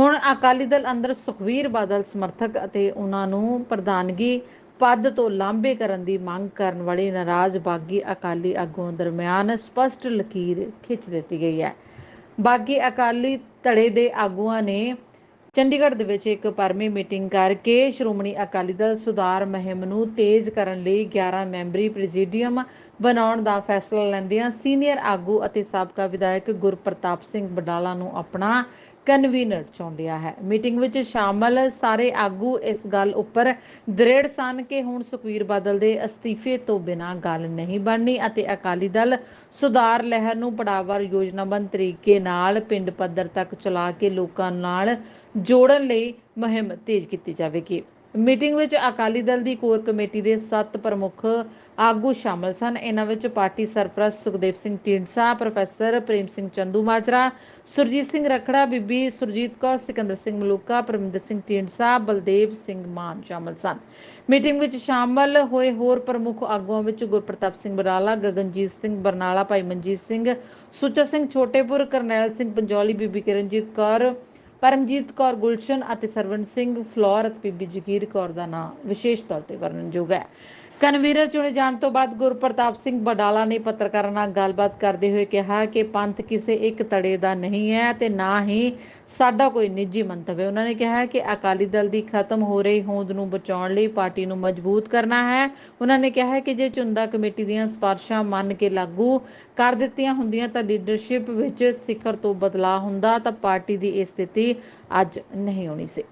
ਹੁਣ ਅਕਾਲੀ ਦਲ ਅੰਦਰ ਸੁਖਵੀਰ ਬਾਦਲ ਸਮਰਥਕ ਅਤੇ ਉਹਨਾਂ ਨੂੰ ਪ੍ਰਧਾਨਗੀ ਪਦ ਤੋਂ ਲਾਂਭੇ ਕਰਨ ਦੀ ਮੰਗ ਕਰਨ ਵਾਲੇ ਨਾਰਾਜ਼ ਬਾਗੀ ਅਕਾਲੀ ਆਗੂਆਂ ਦਰਮਿਆਨ ਸਪਸ਼ਟ ਲਕੀਰ ਖਿੱਚ ਦਿੱਤੀ ਗਈ ਹੈ। ਬਾਗੀ ਅਕਾਲੀ ਧੜੇ ਦੇ ਆਗੂਆਂ ਨੇ ਚੰਡੀਗੜ੍ਹ ਦੇ ਵਿੱਚ ਇੱਕ ਪਰਮੀ ਮੀਟਿੰਗ ਕਰਕੇ ਸ਼੍ਰੋਮਣੀ ਅਕਾਲੀ ਦਲ ਸੁਧਾਰ ਮੁਹਿੰਮ ਨੂੰ ਤੇਜ਼ ਕਰਨ ਲਈ 11 ਮੈਂਬਰੀ ਪ੍ਰੈਜ਼ੀਡੀਅਮ ਬਣਾਉਣ ਦਾ ਫੈਸਲਾ ਲੈਂਦਿਆਂ ਸੀਨੀਅਰ ਆਗੂ ਅਤੇ ਸਾਬਕਾ ਵਿਧਾਇਕ ਗੁਰਪ੍ਰਤਾਪ ਸਿੰਘ ਬਡਾਲਾ ਨੂੰ ਆਪਣਾ ਕਨਵੀਨਰ ਚੁਣਿਆ ਹੈ। ਮੀਟਿੰਗ ਵਿੱਚ ਸ਼ਾਮਲ ਸਾਰੇ ਆਗੂ ਇਸ ਗੱਲ ਉੱਪਰ ਦ੍ਰਿੜ ਸਨ ਕਿ ਹੁਣ ਸੁਖਵੀਰ ਬਾਦਲ ਦੇ ਅਸਤੀਫੇ ਤੋਂ ਬਿਨਾਂ ਗੱਲ ਨਹੀਂ ਬਣਨੀ ਅਤੇ ਅਕਾਲੀ ਦਲ ਸੁਧਾਰ ਲਹਿਰ ਨੂੰ ਪੜਾਵਾਰ ਯੋਜਨਾਬੰਦ ਤਰੀਕੇ ਨਾਲ ਪਿੰਡ ਪੱਧਰ ਤੱਕ ਚਲਾ ਕੇ ਲੋਕਾਂ ਨਾਲ ਜੋੜਨ ਲਈ ਮੁਹਿੰਮ ਤੇਜ਼ ਕੀਤੀ ਜਾਵੇਗੀ। ਮੀਟਿੰਗ ਵਿੱਚ ਅਕਾਲੀ ਦਲ ਦੀ ਕੋਰ ਕਮੇਟੀ ਦੇ 7 ਪ੍ਰਮੁੱਖ ਆਗੂ ਸ਼ਾਮਲ ਸਨ। ਇਹਨਾਂ ਵਿੱਚ ਪਾਰਟੀ ਸਰਪ੍ਰਸਤ ਸੁਖਦੇਵ ਸਿੰਘ ਢੀਂਡਸਾ, ਪ੍ਰੋਫੈਸਰ ਪ੍ਰੇਮ ਸਿੰਘ ਚੰਦੂ ਮਾਜਰਾ, ਸੁਰਜੀਤ ਸਿੰਘ ਰਖੜਾ, ਬੀਬੀ ਸੁਰਜੀਤ ਕੌਰ, ਸਿਕੰਦਰ ਸਿੰਘ ਮਲੂਕਾ, ਪਰਮਿੰਦਰ ਸਿੰਘ ਢੀਂਡਸਾ, ਬਲਦੇਵ ਸਿੰਘ ਮਾਨ ਸ਼ਾਮਲ ਸਨ। ਮੀਟਿੰਗ ਵਿੱਚ ਸ਼ਾਮਲ ਹੋਏ ਹੋਰ ਪ੍ਰਮੁੱਖ ਆਗੂਆਂ ਵਿੱਚ ਗੁਰਪ੍ਰਤਾਪ ਸਿੰਘ ਬਰਾਲਾ, ਗਗਨਜੀਤ ਸਿੰਘ ਬਰਨਾਲਾ, ਭਾਈ ਮਨਜੀਤ ਸਿੰਘ, ਸੁੱਚਾ ਸਿੰਘ ਛੋਟੇਪੁਰ, ਕਰਨੈਲ ਸਿੰਘ ਪੰਜੌਲੀ, ਬੀਬੀ ਕਿਰਨਜੀਤ ਕੌਰ ਪਰਮਜੀਤ ਕੌਰ ਗੁਲਸ਼ਨ ਅਤੇ ਸਰਵਣ ਸਿੰਘ ਫਲੋਰ ਅਤੇ ਬੀਬੀ ਜਗੀਰ ਕੌਰ ਦਾ ਨਾਮ ਵਿਸ਼ੇਸ਼ ਤੌਰ ਤੇ ਵਰਣਨਯੋਗ ਹੈ। ਕਨਵੀਨਰ ਚੁਣੇ ਜਾਣ ਤੋਂ ਬਾਅਦ ਗੁਰਪ੍ਰਤਾਪ ਸਿੰਘ ਬਡਾਲਾ ਨੇ ਪੱਤਰਕਾਰਾਂ ਨਾਲ ਗੱਲਬਾਤ ਕਰਦੇ ਹੋਏ ਕਿਹਾ ਕਿ ਪੰਥ ਕਿਸੇ ਇੱਕ ਤੜੇ ਦਾ ਨਹੀਂ ਹੈ ਤੇ ਨਾ ਹੀ ਸਾਡਾ ਕੋਈ ਨਿੱਜੀ ਮੰਤਵ ਹੈ। ਉਹਨਾਂ ਨੇ ਕਿਹਾ ਕਿ ਅਕਾਲੀ ਦਲ ਦੀ ਖਤਮ ਹੋ ਰਹੀ ਹੋਂਦ ਨੂੰ ਬਚਾਉਣ ਲਈ ਪਾਰਟੀ ਨੂੰ ਮਜ਼ਬੂਤ ਕਰਨਾ ਹੈ। ਉਹਨਾਂ ਨੇ ਕਿਹਾ ਕਿ ਜੇ ਚੁੰਦਾ ਕਮੇਟੀ ਦੀਆਂ ਸਿਫਾਰਸ਼ਾਂ ਮੰਨ ਕੇ ਲਾਗੂ ਕਰ ਦਿੱਤੀਆਂ ਹੁੰਦੀਆਂ ਤਾਂ ਲੀਡਰਸ਼ਿਪ ਵਿੱਚ ਸਿਖਰ ਤੋਂ ਬਦਲਾਅ ਹੁੰਦਾ ਤਾਂ ਪਾਰਟੀ ਦੀ ਇਹ ਸਥਿਤੀ ਅੱਜ ਨਹੀਂ ਹੋਣੀ ਸੀ।